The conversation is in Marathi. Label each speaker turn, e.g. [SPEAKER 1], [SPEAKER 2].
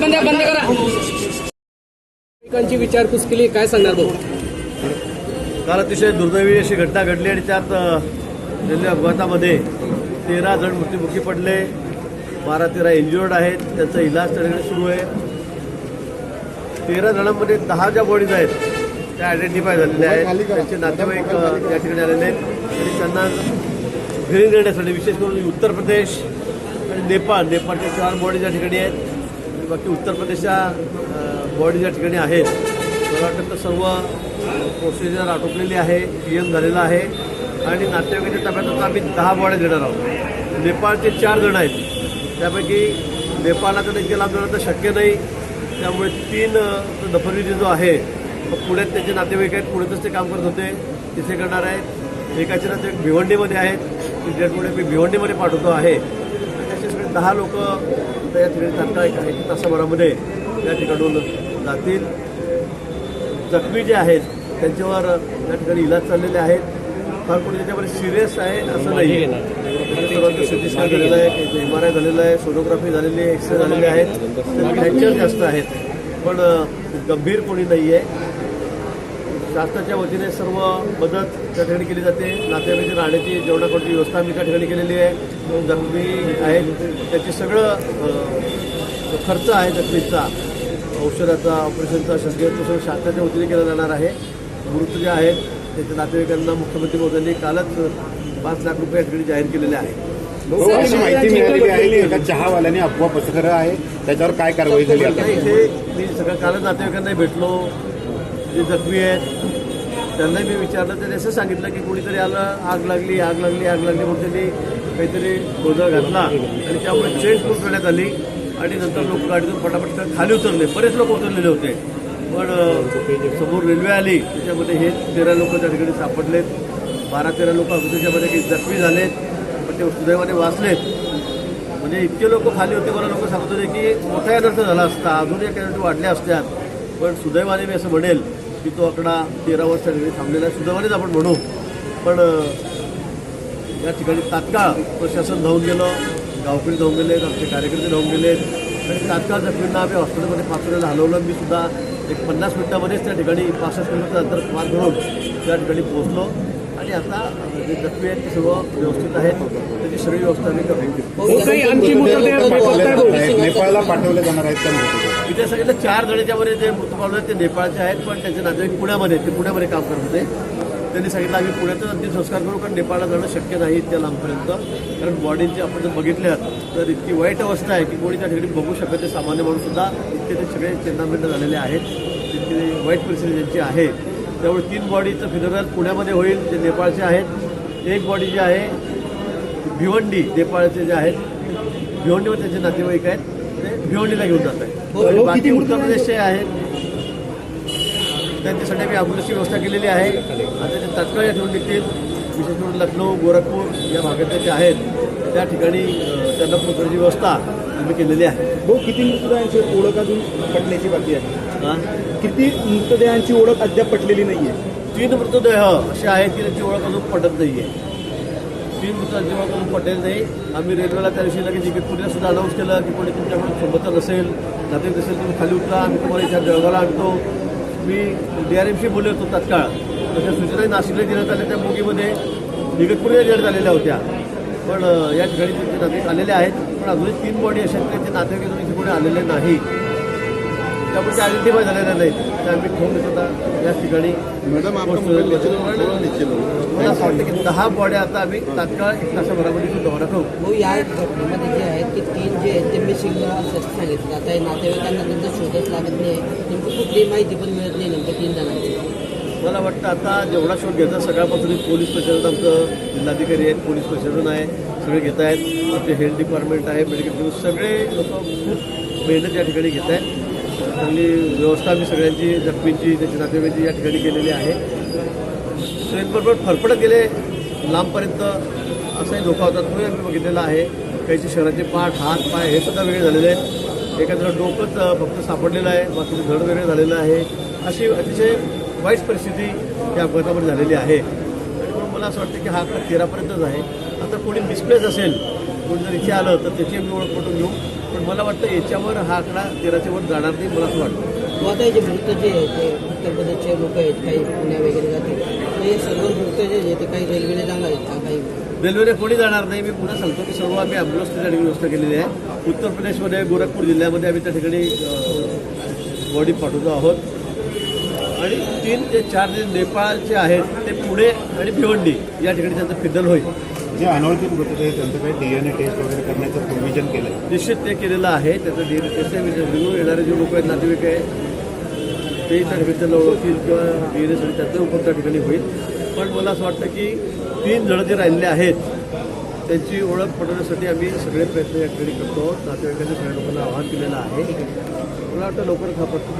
[SPEAKER 1] बंद करा बंद करा. नागरिकांची विचारपूस केली काय सांगणार भाऊ?
[SPEAKER 2] काल अतिशय दुर्दैवी अशी घटना घडली आणि त्यात झालेल्या अपघातामध्ये तेरा जण मृत्युमुखी पडले. बारा तेरा इंज्युअर्ड आहेत. त्यांचा इलाज त्याच्याकडे सुरू आहे. तेरा जणांमध्ये दहा ज्या बॉडीज आहेत त्या आयडेंटिफाय झालेल्या आहेत. त्यांचे नातेवाईक त्या या ठिकाणी आलेले आहेत. आणि त्यांना घरी नेण्यासाठी विशेष करून उत्तर प्रदेश आणि नेपाळ. नेपाळच्या चार बॉडीज या ठिकाणी आहेत. बाकी उत्तर प्रदेशच्या बॉडीज या ठिकाणी आहेत. मला वाटतं तर सर्व प्रोसिजर आटोपलेली आहे पी एम झालेला आहे. आणि नातेवाईकांच्या ताब्यात आम्ही दहा बॉड्या देणार आहोत. नेपाळचे चार जण आहेत. त्यापैकी नेपाळला तर इतके लांब तर शक्य नाही. त्यामुळे तीन अ, दफनविधी जो आहे पुण्यात त्यांचे नातेवाईक आहेत. पुण्यातच ते काम करत होते. तिथे करणार आहेत. एकाचे नातेवाईक भिवंडीमध्ये आहेत. ती मी भिवंडीमध्ये पाठवतो आहे. आणि सगळे दहा लोक या ठिकाणी तात्काळ काही तासाभरामध्ये या ठिकाणून जातील जखमी जे आहेत त्यांच्यावर या ठिकाणी इलाज चाललेले आहेत. फार कोणी त्याच्यामध्ये सिरियस आहे असं नाही सर्वांचं सिटी स्कॅन झालेलं आहे एम आर आय झालेलं आहे सोनोग्राफी झालेली आहे एक्सरे झालेले आहेत फ्रॅक्चर जास्त आहेत. पण गंभीर कोणी नाही आहे शासनाच्या वतीने सर्व मदत त्या ठिकाणी केली जाते. नातेवाईकांची राहण्याची जेवणाकडची व्यवस्था आम्ही त्या ठिकाणी केलेली आहे जखमी आहेत. त्याचे सगळं खर्च आहे जखमीचा औषधाचा ऑपरेशनचा शस्त्रक्रिया शासनाच्या वतीने केला जाणार आहे. मृत जे आहेत. त्याच्या नातेवाईकांना मुख्यमंत्री मोदींनी कालच पाच लाख रुपये या ठिकाणी जाहीर केलेले आहेत
[SPEAKER 3] भाऊ, अशी माहिती मिळालेली आहे. एका चहावाल्याने अफवा पसरलं आहे. त्याच्यावर काय कारवाई झाली
[SPEAKER 2] इथे मी सगळं कालच नातेवाईकांना भेटलो. जे जखमी आहेत त्यांनाही मी विचारलं. त्यांनी असं सांगितलं की कोणीतरी आलं आग लागली आग लागली आग लागली म्हणून त्यांनी काहीतरी गोंधळ घातला आणि त्यामुळे चेन खूप करण्यात आली. आणि नंतर लोक गाडीतून पटापट खाली उतरले. बरेच लोक उतरलेले होते. पण समोर रेल्वे आली. त्याच्यामध्ये हे तेरा लोक त्या ठिकाणी सापडलेत. बारा तेरा लोक अगदी त्याच्यामध्ये काही जखमी झालेत. पण ते सुदैवाने वाचलेत. म्हणजे इतके लोक खाली होते मला लोक सांगत होते की मोठा अनर्थ झाला असता. अजून या कॅनटी वाढल्या असत्यात पण सुदैवाने मी असं म्हणेल की तो आकडा तेरा वर्षा ठिकाणी थांबलेला आहे. सुदैवानेच आपण म्हणू. पण या ठिकाणी तात्काळ प्रशासन धावून गेलं. गावकरी धावून गेले आमचे कार्यकर्ते धावून गेले आणि तात्काळ जखमींना आम्ही हॉस्पिटलमध्ये पाचवण्याला हलवलं मी सुद्धा एक पन्नास मिनिटामध्येच त्या ठिकाणी पासष्ट किलोमीटर अंतर पार करून त्या ठिकाणी पोहोचलो. आणि आता जे जखमी आहेत ते सर्व व्यवस्थित आहेत. त्याची सगळी व्यवस्था आम्ही
[SPEAKER 3] आहेत. नेपाळला पाठवले जाणार आहेत त्या
[SPEAKER 2] इथे सांगितलं चार जण ज्यामध्ये जे मृत पावले आहेत ते नेपाळचे आहेत पण त्यांचे नातेवाईक पुण्यामध्ये आहेत. ते पुण्यामध्ये काम करत होते. त्यांनी सांगितलं आम्ही पुण्यातच अंतिम संस्कार करू कारण नेपाळला जाणं शक्य नाही इतक्या लांबपर्यंत. कारण बॉडीचे आपण जर बघितल्यात तर इतकी वाईट अवस्था आहे की कोणी त्या ठिकाणी बघू शकत नाही. सामान्य माणूस सुद्धा इतके ते सगळे चिन्हांबिंद झालेले आहेत. तितकी वाईट परिस्थिती त्यांची आहे. त्यामुळे तीन बॉडीचं फिनरल पुण्यामध्ये होईल जे नेपाळचे आहेत. एक बॉडी जी आहे भिवंडी नेपाळचे जे आहेत. भिवंडीवर त्यांचे नातेवाईक आहेत. ते भिवंडीला घेऊन जात आहेत. आणि बाकी उत्तर प्रदेशचे आहेत. त्यांच्यासाठी आम्ही अगोदरची व्यवस्था केलेली आहे. आता ते तात्काळ या ठिकाणी निघतील विशेष करून लखनौ गोरखपूर या भागातले जे आहेत त्या ठिकाणी त्यांना पोहोचण्याची व्यवस्था आम्ही केलेली आहे.
[SPEAKER 4] भाऊ किती मृतदेहांची ओळख अजून पटण्याची बाकी आहे?
[SPEAKER 2] हा?
[SPEAKER 4] किती मृतदेहांची ओळख अद्याप पटलेली नाहीये?
[SPEAKER 2] तीन मृतदेह असे आहेत की त्यांची ओळख अजून पटत नाही आहे तीन मृतांची ओळख अजून पटेल नाही. आम्ही रेल्वेला त्या दिवशी लगेच इकडे सुद्धा अनाऊन्स केलं की कोणी तुमच्याकडे सोबतच नसेल नातेवाईक नसेल तुम्ही खाली उतरा आम्ही तुम्हाला इथे जळगावला आणतो. मी डी आर एमशी बोलले होतो तात्काळ. तशा सूचनाही नाशिकला देण्यात आल्या त्या बोगीमध्ये निगतपुरीला देण्यात आलेल्या होत्या. पण या ठिकाणी त्यांचे नातेवाईक आलेले आहेत. पण अजूनही तीन बॉडी अशा त्यांचे नातेवाईक अजून इथे कोणी आलेले नाही. त्यामुळे ते आयडेंटिफाय झालेल्या नाहीत. त्या आम्ही ठेवून देतो आता याच ठिकाणी.
[SPEAKER 3] मॅडम
[SPEAKER 2] मला असं वाटतं की दहा बॉड्या आता आम्ही तात्काळ एक तासाभरामध्ये सुद्धा करू
[SPEAKER 5] भाऊ या घटनेमध्ये जे आहेत की तीन जे असं सांगितलं. आता नातेवाईकांना त्यांचा शोधच लागत नाही. नेमकं कुठली माहिती पण मिळत नाही नेमकं तीन जणांची.
[SPEAKER 2] मला वाटतं आता जेवढा शोध घ्यायचा सगळ्यापासून पोलीस प्रशासन आमचं जिल्हाधिकारी आहेत पोलीस प्रशासन आहे सगळे घेत आहेत. आमचे हेल्थ डिपार्टमेंट आहे मेडिकल डिपार्टमेंट सगळे लोक खूप मेहनत या ठिकाणी घेत आहेत. चांगली व्यवस्था आम्ही सगळ्यांची जखमींची त्याची नातेवाईकांची या ठिकाणी केलेली आहे. ट्रेनबरोबर फरफडत गेले. लांबपर्यंत असाही धोका होता तोही आम्ही बघितलेला आहे. काहीचे शहराचे पाठ हात पाय हे सुद्धा वेगळे झालेले आहेत. एखाद्याला डोकंच फक्त सापडलेलं आहे. बाकीचं धड वेगळं झालेलं आहे. अशी अतिशय वाईट परिस्थिती या अपघातामध्ये झालेली आहे. आणि म्हणून मला असं वाटतं की हा आकडा तेरापर्यंतच आहे. आता कोणी मिसप्लेस असेल कोणी जर इथे आलं तर त्याची आम्ही ओळख पटून घेऊ. पण मला वाटतं याच्यावर हा आकडा तेराच्या वर जाणार नाही मला असं वाटतं.
[SPEAKER 5] आता जे मृत जे आहे ते उत्तर प्रदेशचे लोक आहेत काही पुण्या वगैरे जातील तर हे सर्व मृत जे आहे ते काही रेल्वेने जाणार आहेत का काही?
[SPEAKER 2] रेल्वेने कोणी जाणार नाही मी पुन्हा सांगतो की सर्व आम्ही ॲम्ब्युलन्स त्या ठिकाणी व्यवस्था केलेली आहे. उत्तर प्रदेशमध्ये गोरखपूर जिल्ह्यामध्ये आम्ही त्या ठिकाणी बॉडी पाठवतो आहोत. आणि तीन ते चार जे नेपाळचे आहेत ते पुणे आणि भिवंडी या ठिकाणी त्यांचं फिदल होईल.
[SPEAKER 3] जे अनोळखी मृतदेह आहेत, त्यांचं काही डीएनए टेस्ट वगैरे करण्याचं प्रोव्हिजन केलं
[SPEAKER 2] निश्चित ते केलेलं आहे. त्याचं डी टेस्ट रिव्ह्यू येणारे जे लोक आहेत नातेवाईक आहे तेही त्या ठिकाणी त्यांना ओळखतील किंवा डी एन एस त्याचं उपयोग त्या ठिकाणी होईल. पण मला असं वाटतं की तीन जण जे राहिलेले आहेत त्यांची ओळख पटवण्यासाठी आम्ही सगळे प्रयत्न या ठिकाणी करतो. नातेवाईकांनी सगळ्या लोकांना आवाहन केलेलं आहे. मला वाटतं लवकरच हा प्रश्न